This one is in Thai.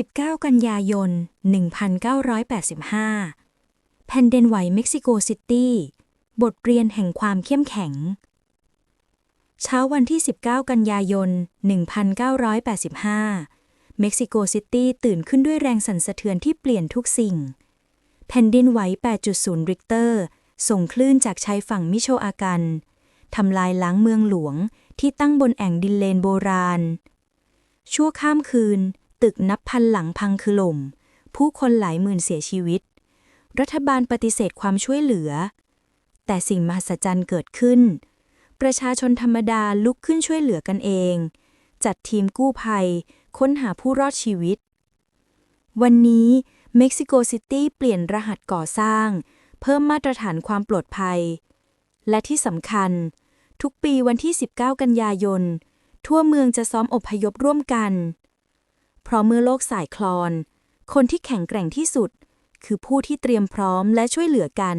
19 กันยายน 1985 แผ่นดินไหวเม็กซิโกซิตี้ บทเรียนแห่งความเข้มแข็ง เช้าวันที่ 19 กันยายน 1985 เม็กซิโกซิตี้ตื่นขึ้นด้วยแรงสั่นสะเทือนที่เปลี่ยนทุกสิ่ง แผ่นดินไหว 8.0 ริกเตอร์ ส่งคลื่นจากชายฝั่งมิโชอากันทำลายล้างเมืองหลวงที่ตั้งบนแอ่งดินเลนโบราณ ชั่วข้ามคืน ตึกนับพันหลังพังคือล่ม ผู้คนหลายหมื่นเสียชีวิต รัฐบาลปฏิเสธความช่วยเหลือ แต่สิ่งมหัศจรรย์เกิดขึ้น ประชาชนธรรมดาลุกขึ้นช่วยเหลือกันเอง จัดทีมกู้ภัย ค้นหาผู้รอดชีวิต วันนี้เม็กซิโกซิตี้เปลี่ยนรหัสก่อสร้าง เพิ่มมาตรฐานความปลอดภัย และที่สำคัญ ทุกปีวันที่ 19 กันยายน ทั่วเมืองจะซ้อมอพยพร่วมกัน เพราะเมื่อโลกสายคลอน คนที่แข็งแกร่งที่สุด คือผู้ที่เตรียมพร้อมและช่วยเหลือกัน